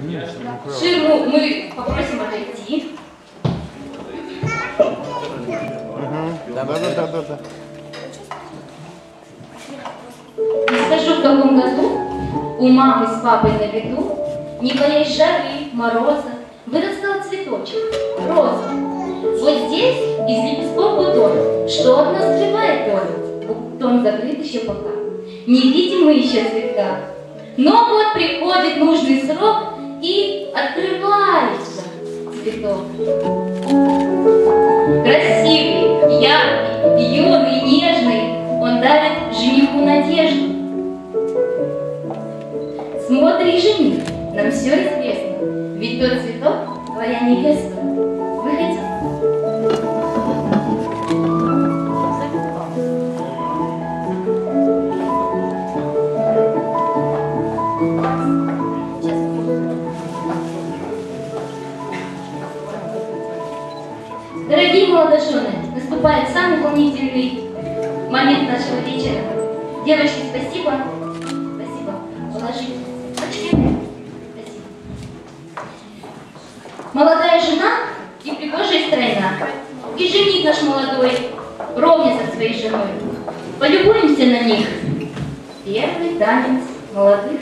Ширму мы попросим отойти. Да, да, да, да, да. Не скажу, в каком году у мамы с папой на виду, не боясь жары, мороза, вырастал цветочек, роза. Вот здесь из лепестков бутон, что от нас скрывает он? Бутон закрыт еще пока, не видим мы еще цветка. Но вот приходит нужный срок, и открывается цветок. Красивый, яркий, юный, нежный, он дарит жениху надежду. Смотри, жених, нам все известно, ведь тот цветок твоя невеста. Молодожены, наступает самый волнительный момент нашего вечера. Девочки, спасибо. Спасибо. Положите. Спасибо. Молодая жена и пригожая стройна. И жених наш молодой ровня со своей женой. Полюбуемся на них. Первый танец молодых.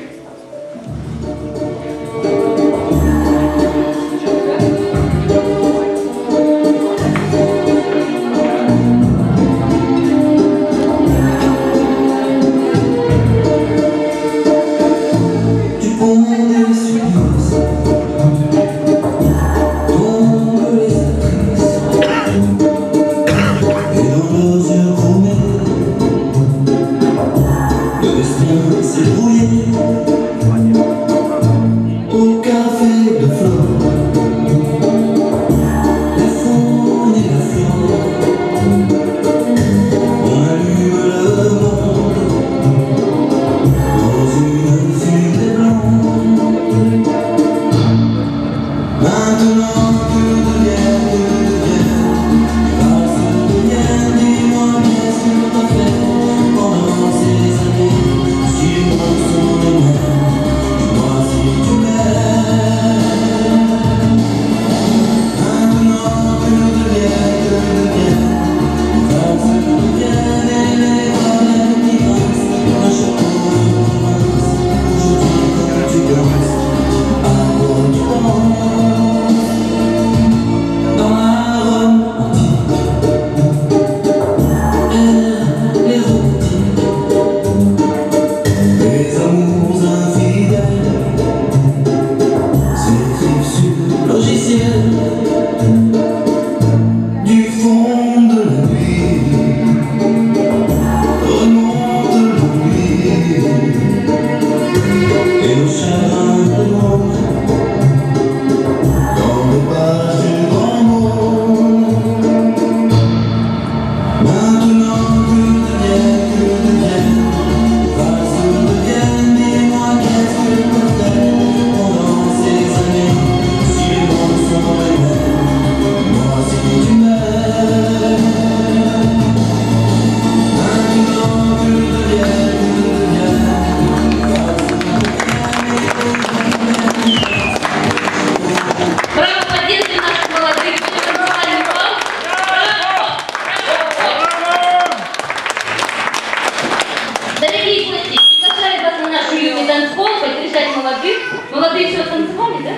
don't know. танцпол поддержать молодых. Молодые еще танцевали, да?